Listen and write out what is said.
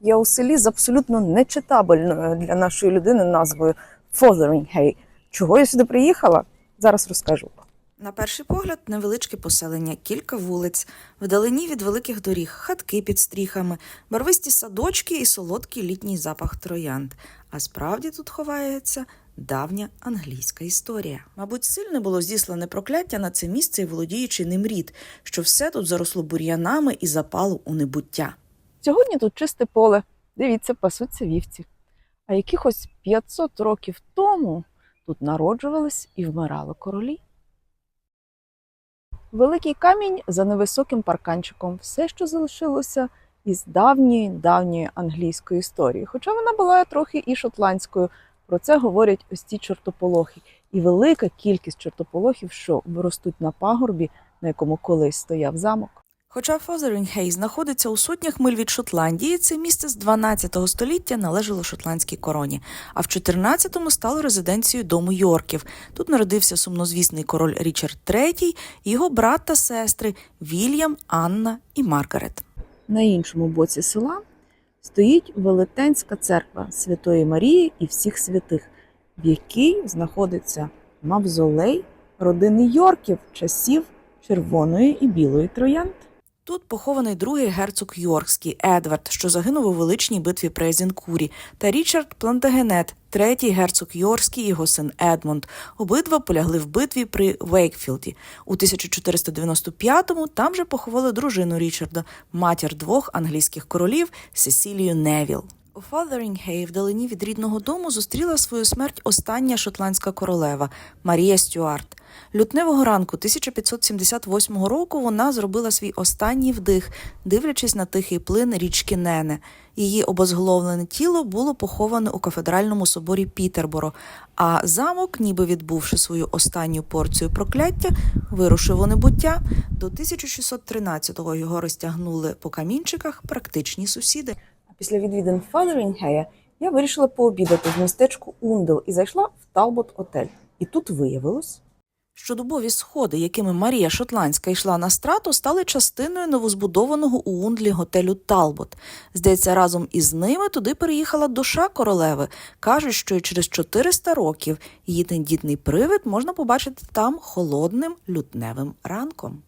я у селі з абсолютно нечитабельною для нашої людини назвою Fotheringhay. Чого я сюди приїхала? Зараз розкажу. На перший погляд, невеличке поселення, кілька вулиць, вдалині від великих доріг, хатки під стріхами, барвисті садочки і солодкий літній запах троянд. А справді тут ховається давня англійська історія. Мабуть, сильне було здіслане прокляття на це місце і володіючий ним рід, що все тут заросло бур'янами і запало у небуття. Сьогодні тут чисте поле. Дивіться, пасуться вівці. А якихось 500 років тому тут народжувались і вмирали королі. Великий камінь за невисоким парканчиком все, що залишилося із давньої давньої англійської історії. Хоча вона була трохи і шотландською. Про це говорять ось ці чортополохи. І велика кількість чортополохів, що ростуть на пагорбі, на якому колись стояв замок. Хоча Фозерінгхей знаходиться у сотнях миль від Шотландії, це місце з 12 століття належало шотландській короні, а в 14-му стало резиденцією дому Йорків. Тут народився сумнозвісний король Річард III його брат та сестри Вільям, Анна і Маргарет. На іншому боці села стоїть велетенська церква Святої Марії і всіх святих, в якій знаходиться мавзолей родини Йорків часів червоної і білої троянд. Тут похований другий герцог Йоркський Едвард, що загинув у величній битві при Езінкурі, та Річард Плантагенет, третій герцог Йоркський його син Едмонд. Обидва полягли в битві при Вейкфілді. У 1495-му там же поховали дружину Річарда, матір двох англійських королів Сесілію Невіл. У Фоtheringhay, вдалині від рідного дому, зустріла свою смерть остання шотландська королева Марія Стюарт. Лютневого ранку 1578 року вона зробила свій останній вдих, дивлячись на тихий плин річки Нене. Її обезголовлене тіло було поховане у кафедральному соборі Пітерборо, а замок, ніби відбувши свою останню порцію прокляття, вирушив у небуття. До 1613-го його розтягнули по камінчиках практичні сусіди. Після відвідин Фадерінгея я вирішила пообідати в містечку Ундел і зайшла в Талбот Отель. І тут виявилось, що дубові сходи, якими Марія Шотландська йшла на страту, стали частиною новозбудованого у Ундлі готелю Талбот. Здається, разом із ними туди переїхала душа королеви. Кажуть, що і через 400 років її тендітний привид можна побачити там холодним лютневим ранком.